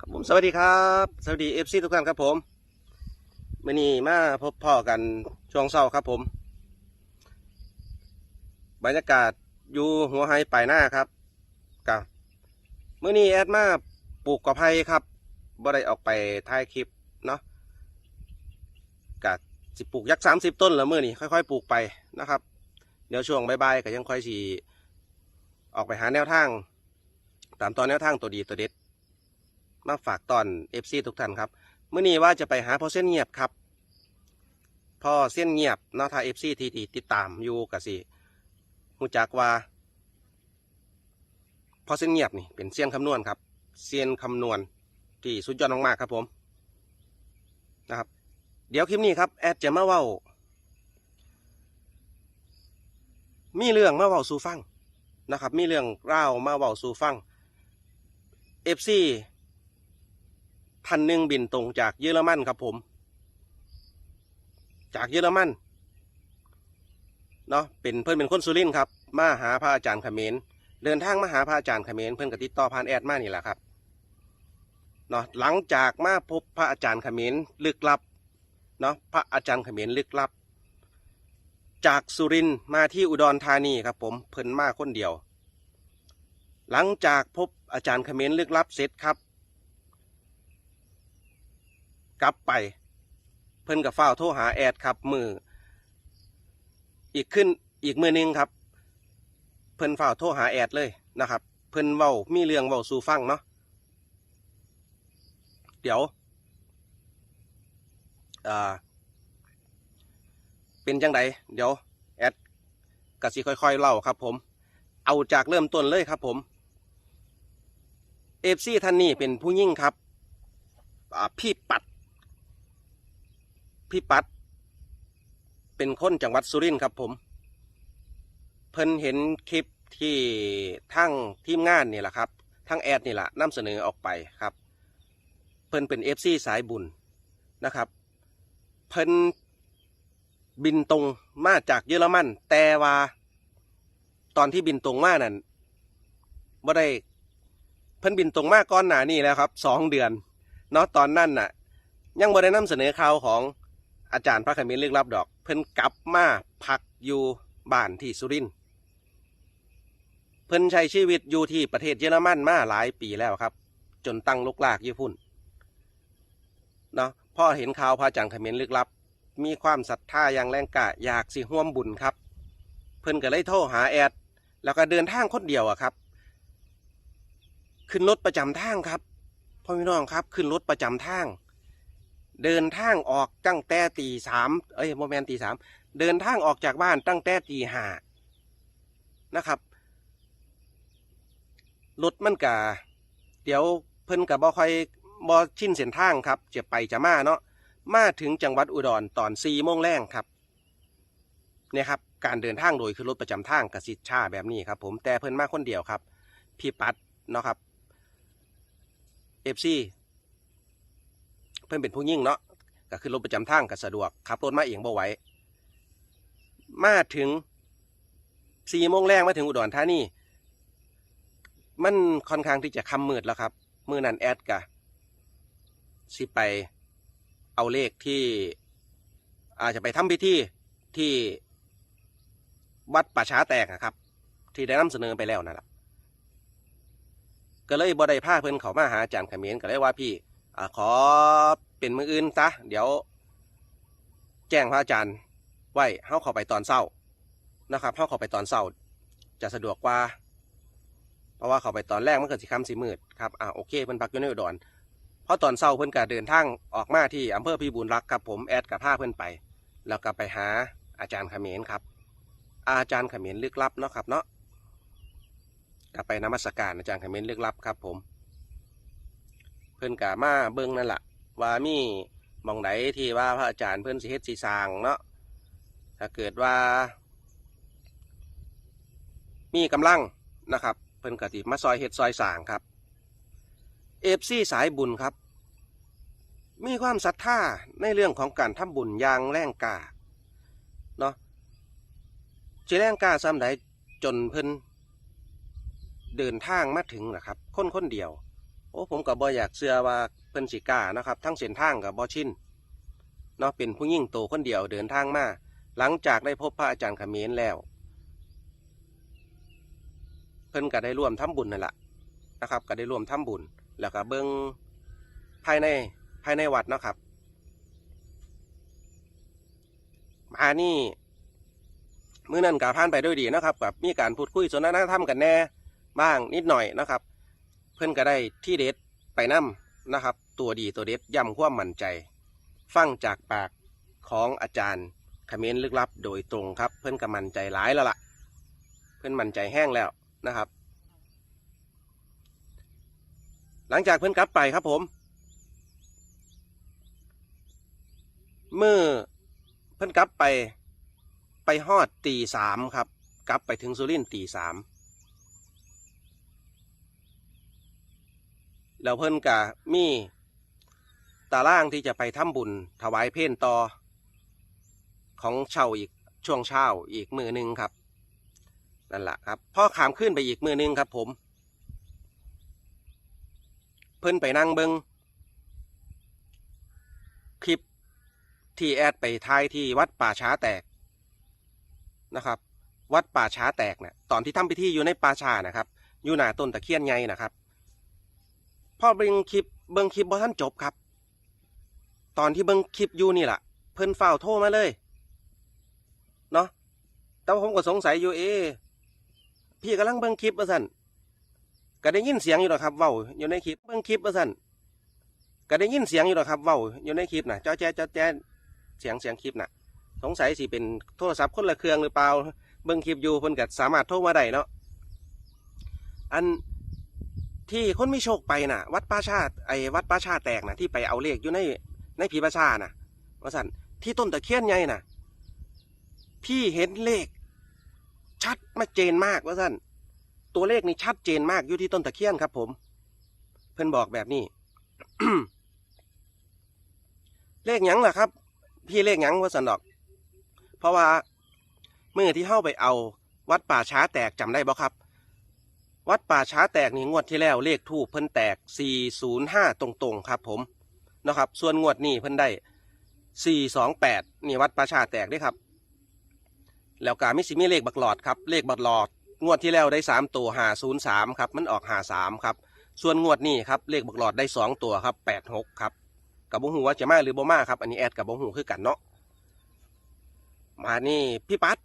ครับผมสวัสดีครับ สวัสดีเอฟซีทุกท่านครับผมมื่อนี้มาพบพ่อกันช่วงเช้าครับผม บรรยากาศอยู่หัวไฮปลายหน้าครับกับมื่อนี้แอดมาปลูกกระไพครับบ่ได้ออกไปถ่ายคลิปเนาะกะสิปลูกยักสามสิบต้นแล้วมื่อนี้ค่อยๆปลูกไปนะครับ เดี๋ยวช่วงบ่ายๆก็ยังค่อยสีออกไปหาแนวทาง ตามตอนแนวทางตัวดีตัวเด็ด มาฝากตอนเอฟซีทุกท่านครับเมื่อนี้ว่าจะไปหาพ่อเส้นเงียบครับพ่อเส้นเงียบนาะถ้าเอฟซีทีติดตามอยู่กับสิหูจักว่าพ่อเส้นเงียบนี่เป็นเซียนคำนวณครับเซียนคำนวณที่สุดยอดมากๆครับผมนะครับเดี๋ยวคลิปนี้ครับแอดจะมาเว้า มีเรื่องมาเว้าสู่ฟังนะครับ มีเรื่องเล่ามาเว้าสู่ฟังเอฟซี ท่านหนึ่งบินตรงจากเยอรมันครับผม จากเยอรมันเนาะเป็นเพื่อนเป็นคนสุรินทร์ครับ มาหาพระอาจารย์เขมรเดินทางมาหาพระอาจารย์เขมรเพื่อนกับติดต่อผ่านแอดมานี่แหละครับเนาะหลังจากมาพบพระอาจารย์เขมรลึกลับเนาะพระอาจารย์เขมรลึกลับ จากสุรินทร์มาที่อุดรธานีครับ ผมเพิ่นมาคนเดียว หลังจากพบอาจารย์เขมรลึกลับเสร็จครับ กลับไป เพิ่นกับเฝ้าโทรหาแอดครับมืออีกขึ้นอีกมือหนึงครับ เพิ่นเฝ้าโทรหาแอดเลยนะครับ เพิ่นเว้ามีเรื่องเว้าสู่ฟังเนาะเดี๋ยวอ่าเป็นจังไดเดี๋ยวแอดกะสิค่อยๆเล่าครับ ผม เอาจากเริ่มต้นเลยครับ ผมเอฟซีท่านนี้เป็นผู้ยิ่งครับ พี่ปัด พี่ปัดเป็นคนจังหวัดสุรินทร์ครับผม เพิ่นเห็นคลิปที่ทั้งทีมงานนี่แหละครับ ทั้งแอดนี่แหละนำเสนอออกไปครับ เพิ่นเป็นเอฟซีสายบุญนะครับ เพิ่นบินตรงมาจากเยอรมัน แต่ว่า ตอนที่บินตรงมานั่นบ่ได้เพิ่นบินตรงมาก่อนหน้านี้แล้วครับสองเดือนเนาะตอนนั้นน่ะ ยังบ่ได้นำเสนอข่าวของ อาจารย์พระขมิ้นลึกลับดอก เพิ่นกลับมาพักอยู่บ้านที่สุรินทร์เพิ่นใช้ชีวิตอยู่ที่ประเทศเยอรมันมาหลายปีแล้วครับ จนตั้งลูกลากญี่ปุ่นเนาะพ่อเห็นข่าวพระอาจารย์ขมิ้นลึกลับ มีความศรัทธาอย่างแรงกล้าอยากสิห่วมบุญครับ เพิ่นก็เลยโทรหาแอด แล้วก็เดินทางคนเดียวอะครับ ขึ้นรถประจำทางครับพ่อพี่น้องครับ ขึ้นรถประจำทาง เดินทางออกตั้งแต่ตีสามเอ้ยโมเมนตีสามเดินทางออกจากบ้านตั้งแต่ตีห้านะครับรถมันกะเดี๋ยวเพิ่นกับบ่ค่อยบ่ชินเส้นทางครับจะไปจะมาเนาะมาถึงจังหวัดอุดรตอนสี่โมงแรงครับเนี่ยครับการเดินทางโดยคือรถประจำทางกสิชาแบบนี้ครับ ผมแต่เพิ่นมาคนเดียวครับ พี่ปัดเนาะครับเอฟซี เพื่อนเป็นผู้ยิ่งเนาะก็คือรถประจำทางก็สะดวกขับรถมาเองบ่ไหวมาถึงสี่โมงแรกมาถึงอุดรธานีมันค่อนข้างที่จะคำมืดแล้วครับ มือนันแอดกะสิไปเอาเลขที่อาจจะไปทำพิธีที่วัดป่าช้าแตกอะครับ ที่ได้นำเสนอไปแล้วนั่นแหละก็เลยบ่ได้พาเพิ่นเขามาหาอาจารย์เขมรก็เลยว่าพี่ อขอเป็นมืออื่นซะเดี๋ยว แจ้งพระอาจารย์ไว้เข้าเข้าไปตอนเศร้านะครับเข้าเข้าไปตอนเศร้า จะสะดวกกว่า เพราะว่าเข้าไปตอนแรกมันเกิดสิคำสีมืดครับอ่าโอเคเพิ่นพักอยู่ในอุดรเพราะตอนเศร้าเพิ่นก็เดินทางออกมาที่อำเภอพิบูลรักษ์ครับผมแอดกับผ้าเพิ่นไป แล้วก็ไปหาอาจารย์เขมรครับ อาจารย์เขมรลึกลับเนาะครับเนาะก็ไปนมัสการอาจารย์เขมรลึกลับครับผม เพิ่นกะมาเบิ่งนั่นแหละว่ามีมองไหนที่ว่าพระอาจารย์เพิ่นสิเฮ็ดสิสางเนาะถ้าเกิดว่า มีกำลังนะครับ เพิ่นกะติมาซอยเฮ็ดซอยสางครับเอฟซีสายบุญครับ มีความศรัทธาในเรื่องของการทำบุญอย่างแรงกล้าเนาะจะแรงกล้าซ้ำใดจนเพิ่นเดินทางมาถึงนะครับ คนคนเดียว อ้ผมก็บ่อยากเชื่อว่าเพิ่นสิกล้านะครับ ทั้งเส้นทางกับบ่ชินเนาะเป็นผู้หญิงโตคนเดียวเดินทางมาหลังจากได้พบพระอาจารย์เขมรแล้ว เพิ่นก็ได้ร่วมทำบุญนั่นแหละนะครับ ก็ได้ร่วมทำบุญ แล้วก็เบิ่งภายในภายในวัดนะครับมานี่มื้อนั้นก็ผ่านไปด้วยดีนะครับกับมีการพูดคุยสนทนาธรรมกันแน่บ้างนิดหน่อยนะครับ เพิ่อนก็ได้ที่เด็ดไปนํนะครับ ตัวดีตัวเด็ดย้ำความมั่นใจ ฟังจากปากของอาจารย์เขมรลึกลับโดยตรงครับ เพิ่อนก็มั่นใจหลายแล้วล่ะ เพิ่อนมั่นใจแห้งแล้วนะครับ หลังจากเพิ่อนกลับไปครับผม เมื่อเพิ่อนกลับไปไปฮอดตีสามครับ กลับไปถึงสุรินตีสาม แล้วเพิ่นกะมีตารางที่จะไปทำบุญถวายเพลต่อ ของเช่าอีกช่วงเช้าอีกมือหนึ่งครับนั่นแหละครับพ่อขามขึ้นไปอีกมือหนึ่งครับ ผม เพิ่นไปนั่งเบิงคลิปที่แอดไปทายที่วัดป่าช้าแตกนะครับ วัดป่าช้าแตกเนะตอนที่ทำพิธีอยู่ในป่าช้านะครับ อยู่หน้าต้นตะเคียนใหญ่นะครับ พ่อเบิ่งคลิปเบิ่งคลิปบ่ท่านจบครับ ตอนที่เบิ่งคลิปอยู่นี่แหละเพิ่นเฝ้าโทรมาเลยเนาะแต่ว่าผมก็สงสัยอยู่เอพี่กำลังเบิ่งคลิปว่าสั่นก็ได้ยินเสียงอยู่หรอกครับเว้าอยู่ในคลิปเบิ่งคลิปว่าสั่นก็ได้ยินเสียงอยู่หรอกครับเว้าอยู่ในคลิปนะจ้าแจ๊จ้าแจ๊เสียงเสียงคลิปน่ะ สงสัยสิเป็นโทรศัพท์คนละเครื่องหรือเปล่าเบิ่งคลิปอยู่เพิ่นก็สามารถโทรมาได้เนาะอัน ที่คนไมีโชคไปน่ะ วัดป้าชาติไอ้วัดป้าชาติแตกน่ะที่ไปเอาเลขอยู่ในในผีประชาน่ะว่าสันที่ต้นตะเคียนใหญ่น่ะ พี่เห็นเลข ชัดมาเจนมากว่าสันตัวเลขนี่ชัดเจนมากอยู่ที่ต้นตะเคียนครับ ผม เพิ่นบอกแบบนี้เลขหยังล่ะครับ พี่เลขหยังว่าสันดอก เพราะว่าเมื่อที่เข้าไปเอาวัดป่าช้าแตกจำได้บ่ครับ วัดป่าช้าแตกนี่งวดที่แล้วเลขทูปเพิ่นแตก 405 ตรงๆ ครับผมนะครับ ส่วนงวดนี้เพิ่นได้ 428 นี่วัดป่าช้าแตกด้ครับ แล้วกามิสิมีเลขบักหลอดครับ เลขบักหลอด งวดที่แล้วได้ 3 ตัว 503 ครับ มันออก 53 ครับ ส่วนงวดนี้ครับเลขบักหลอดได้ 2 ตัวครับ 86 ครับกับบ่หูว่าจะมาหรือบ่มาครับ อันนี้แอดกับบ่หูคือกันเนาะ มานี่พี่ปัด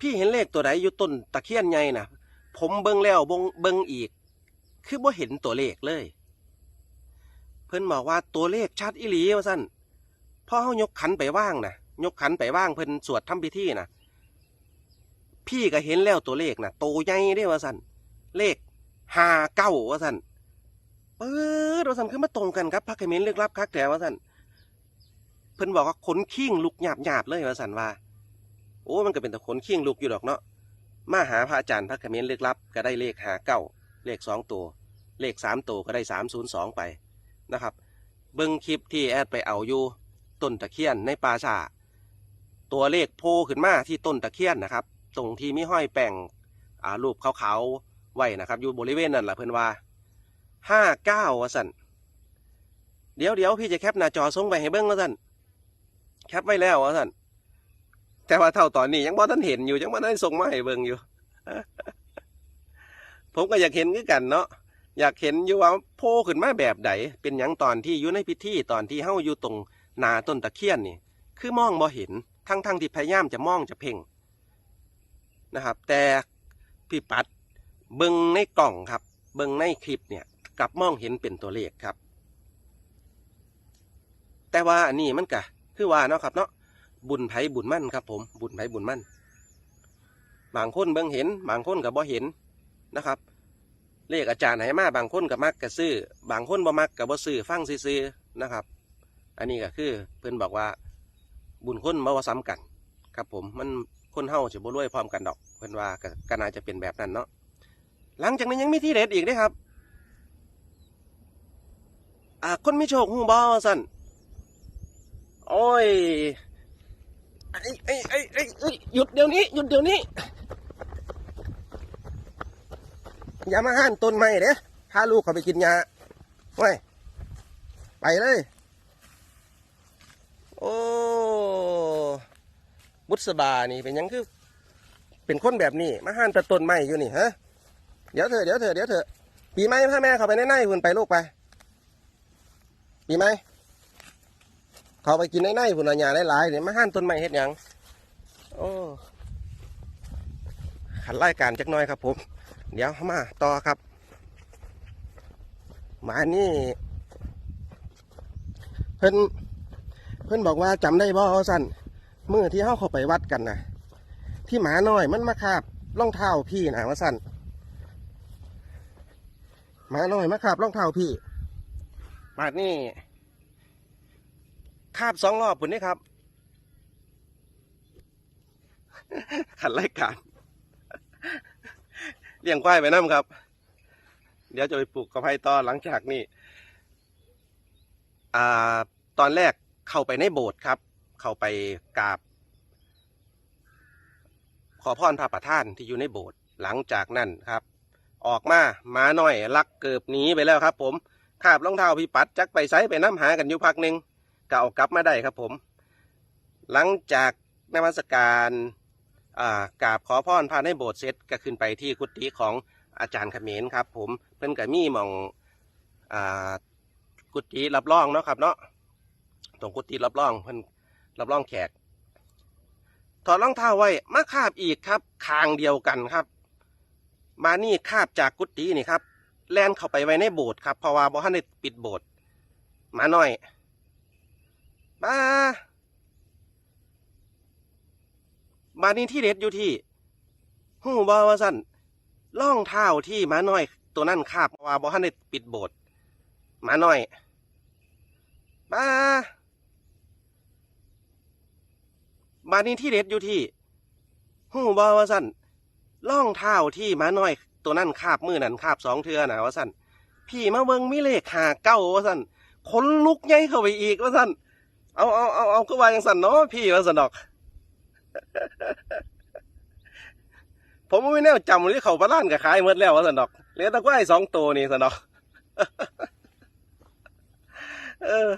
พี่เห็นเลขตัวใดอยู่ต้นตะเคียนใหญ่น่ะ ผมเบิ่งแล้วบงเบิ่งอีก คือบ่เห็นตัวเลขเลย เพิ่นบอกว่าตัวเลขชัดอีหลีว่าซั่นพอเฮายกขันไปว่างนะยกขันไปว่างเพิ่นสวดทำพิธีนะพี่ก็เห็นแล้วตัวเลขนะโตใหญ่เด้ว่าซั่นเลขห้าเก้าว่าซั่นเปิดว่าซั่นคือมาตรงกันครับพระเขมรลึกลับคักแต่ว่าซั่นเพิ่นบอกว่าขนขิ้งลุกหยาบหยาบๆเลยว่าสั้นว่า โอ้มันก็เป็นแต่ขนขิ้งลุกอยู่ดอกเนาะ มาหาพระอาจารย์พระเขมิ้นลึกลับ ก็ได้เลขหาเก้าเลขสองตัว เลขสามตัวก็ได้สามศูนย์สองไปนะครับ เบิ้งคลิปที่แอดไปเอาอยู่ต้นตะเคียนในป่าชาตัวเลขโผล่ขึ้นมาที่ต้นตะเคียนนะครับ ตรงที่มีห้อยแป้งรูปขาวๆไว้นะครับ อยู่บริเวณนั่นแหละเพิ่นว่าห้าเก้าว่าสันเดี๋ยวเดี๋ยวพี่จะแคปหน้าจอส่งไปให้เบิ้งว่าสันแคปไว้แล้วว่าท่าน แต่ว่าเท่าตอนนี้ยังบ่ท่านเห็นอยู่ยังบ่ได้ส่งมาให้เบิ่งอยู่ ผมก็อยากเห็นคือกันเนาะอยากเห็นอยู่ว่าโผล่ขึ้นมาแบบใดเป็นหยังตอนที่อยู่ในพิธีตอนที่เฮาอยู่ตรงนาต้นตะเคียนนี่ คือมองบ่เห็นทั้งทั้งที่พยายามจะมองจะเพ่งนะครับ แต่พี่ปัดเบิ่งในกล่องครับ เบิ่งในคลิปเนี่ยกลับมองเห็นเป็นตัวเลขครับ แต่ว่าอันนี้มันกะคือว่าเนาะครับเนาะ บุญไผบุญมั่นครับ ผมบุญไผบุญมั่นบางคนเบิ่งเห็น บางคนกับบ่เห็นนะครับ เลขอาจารย์ไหนมาบางคนกับมักกะซื้อ บางคนบ่มักกับบ่ซื้อฟังซื้อนะครับ อันนี้ก็คือเพิ่อนบอกว่าบุญคนมาว่าซ้ำกัน ครับผมมันคนเฮาจะบ่รวยพร้อมกันดอก เพิ่อนว่าก็กน่าจะเป็นแบบนั้นเนาะหลังจากนั้นยังมีที่เด็ดอีกด้ครับอ่าคนมีโชคฮู้บ่ว่าซั่นโอ้ย ไอ้ไอ้ไอ้ไอ้หยุดเดี๋ยวนี้หยุดเดี๋ยวนี้ อย่ามาห้านต้นไม้เด้พาลูกเขาไปกินยาไว้ยไปเลย โอ้บุษบานี่เป็นยังคือ เป็นคนแบบนี้ มาห้านแตะต้นไม้อยู่นี่ฮะเดี๋ยวเถอะเดี๋ยวเถอะเดี๋ยวเถอะปีไม้พาแม่เขาไปในในหุ่นไปลูกไปปีไม้ เขาไปกินในในหุ่นเอาหญ้าหลายๆเนี่ยมาห้านต้นไม้เฮ็ดหยังโอ้ขันไล่การจักน้อยครับผม เดี๋ยวมาต่อครับหมานี่เพิ่นเพิ่นบอกว่าจำได้บ่อสั่นเมื่อที่เฮาเข้าไปวัดกันนะที่หมาน้อยมันมาคาบรองเท้าพี่นะว่าสั่นหมาน้อยมาคาบรองเท้าพี่บาดนี่ คาบสองรอบปุ่นนี่ครับขันไล่การเลี้ยงควายไปน้ำครับ เดี๋ยวจะไปปลูกกระไพต่อหลังจากนี้อ่าตอนแรกเข้าไปในโบสถ์ครับ เข้าไปกราบ ขอพรพระประธานที่อยู่ในโบสถ์หลังจากนั้นครับ ออกมาหมาหน่อยลักเกือบหนีไปแล้วครับ ผมขาบรองเท้าพี่ปัดจักไปไซไปน้ำหากันอยู่พักหนึ่ง ก็เอากลับมาได้ครับผม หลังจากนมัสการกราบขอพรพาในโบสถ์เสร็จก็ขึ้นไปที่กุฏิของอาจารย์เขมรครับ ผมเพิ่นกับมีหมองอกุฏิรับรองเนาะครับ เนาะตรงกุฏิรับรองเพิ่นรับรองแขกถอดรองเท้าไว้มาคาบอีกครับคางเดียวกันครับ มานี่คาบจากกุฏินี่ครับแล่นเข้าไปไว้ในโบสถ์ครับเพราะว่าบ่ทันได้ปิดโบสถ์มาหน่อย มาบาดนี้ที่เด็ดอยู่ที่หูบอว่าสั่นล่องเท้าที่หมาน้อย ตัวนั่นคาบว่าบ่ทันได้ปิดโบสถ์หมาน้อยบ้าบาดนี้ที่เด็ดอยู่ที่หูบอว่าสั่นล่องเท้าที่หมาน้อย ตัวนั่นคาบมือนั่นคาบสองเทือนะว่าสั่นพี่มาเบิ่งมีเลขหาเก้าว่าสั่นขนลุกใหญ่เข้าไปอีกว่าสั่น เอาเอาเอาเอาก็ว่าย่างสั่นเนาะพี่ว่าสั่นดอก ผมไม่แน่จำหรือเขาปลาล้านกับขายหมดแล้วว่าสนดอกเหลือแตะกร้ายสองตัวนี่สันดอก เออ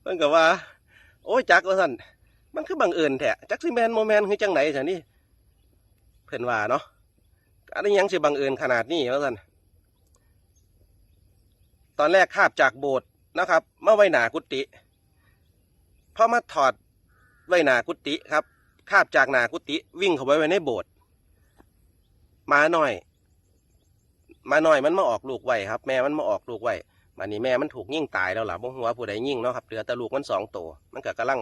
เพิ่นก็ว่า โอ้ยจักว่าสันมันคือบังเอิญแท้จักสิแมนโมแมนคือจังไหนสันนี่เพิ่นว่าเนาะอะไรยังสิบังเอิญขนาดนี้ว่าสันตอนแรกคาบจากโบสถ์นะครับมาไว้หนากุฏิ พอมาถอดไว้หนากุฏิครับคาบจากหนากุฏิวิ่งเข้าไปไว้ในโบสถ์มาหน่อย มาหน่อยมันมาออกลูกไว้ครับ แม่มันมาออกลูกไว้มันนี้แม่มันถูกยิ่งตายแล้วล่ะบ่หัวผู้ใดยิ่งเนาะครับเหลือแต่ลูกมันสองตัวมันก็กำลัง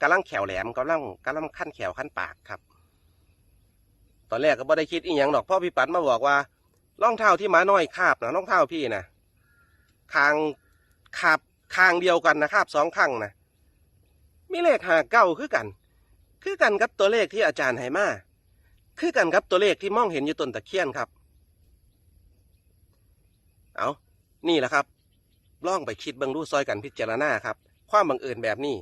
กำลังแขวแหลมกำลังกำลังขั้นแขวขั้นปากครับ ตอนแรกก็บ่ได้คิดอีหยังดอกพ่อพี่ปัดมาบอกว่ารองเท้าที่มาน้อยคาบนะรองเท้าพี่นะคางคาบคางเดียวกันนะคาบสองข้างนะ มีเลขหาเก้าคือกัน คือกันกับตัวเลขที่อาจารย์ให้มาคือกันครับตัวเลขที่มองเห็นอยู่ต้นตะเคียนครับ เอานี่แหละครับ ล่องไปคิดเบิ่งรูซอยกันพิจารณาครับ ความบังเอิญแบบนี้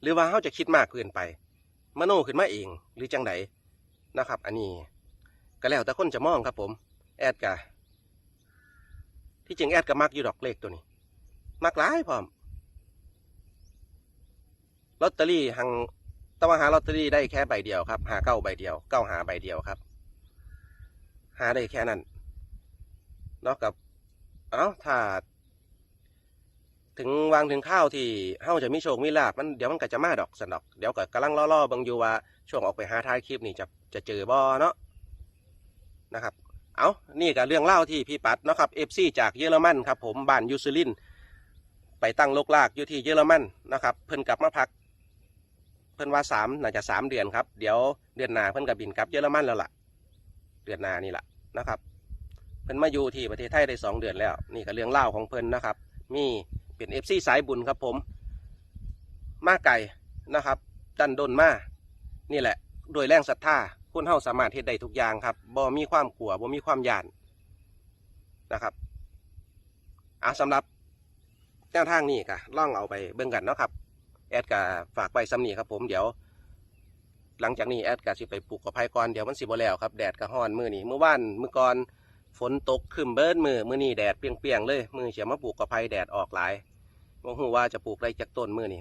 หรือว่าเขาจะคิดมากเกินไป มโนขึ้นมาเอง หรือจังไดนะครับ อันนี้ ก็แล้วแต่คนจะมองครับผม แอดกะที่จริงแอดก็มักอยู่ดอกเลขตัวนี้ มักหลายพร้อม ลอตเตอรี่หังต้องหาลอตเตอรี่ได้แค่ใบเดียวครับ หาเก้าใบเดียวเก้าหาใบเดียวครับ หาได้แค่นั้นนอกกับเอ้าถ้าถึงวางถึงข้าวที่เฮาจะมีโชคมีลาบมันเดี๋ยวมันก็จะมาดอกสนดอกเดี๋ยวก็กำลังล่อๆบังอยู่ว่าช่วงออกไปหาท้ายคลิปนี่จะจะเจอบ่เนาะนะครับ เอานี่ก็เรื่องเล่าที่พี่ปัดนะครับเอฟซีจากเยอรมันครับ ผมบ้านยูซูลิน ไปตั้งลกลากอยู่ที่เยอรมันนะครับ เพิ่นกลับมาพัก เพิ่นว่าสามน่าจะสามเดือนครับ เดี๋ยวเดือนหน้าเพิ่นกับบินกลับเยอรมันแล้วล่ะ เดือนหน้านี่แหละนะครับ เพิ่นมาอยู่ที่ประเทศไทยได้สองเดือนแล้ว นี่ก็เรื่องเล่าของเพิ่นนะครับ มีเป็นเอฟซีสายบุญครับผม มาไก่นะครับ ดันดนมานี่แหละ โดยแรงศรัทธาคนเฮาสามารถเฮ็ดได้ทุกอย่างครับบ่มีความกลัวบ่มีความยานนะครับอะสำหรับแนวทางนี้ก็ล่องเอาไปเบิ่งกันเนาะครับ แอดกะฝากไปซ้ำนี่ครับผมเดี๋ยว หลังจากนี้แอดก็สิไปปลูกกระไพก่อนเดี๋ยวมันสิบ่แล้วครับแดดกะห้อนมือนี่เมื่อวานมื่อก่อนฝนตกครึมเบิดมือมือนี่แดดเปียงๆเลยมือเสียมาปลูกกระไพแดดออกหลายบ่ฮู้ว่าจะปลูกอะไรจากต้นมือนี่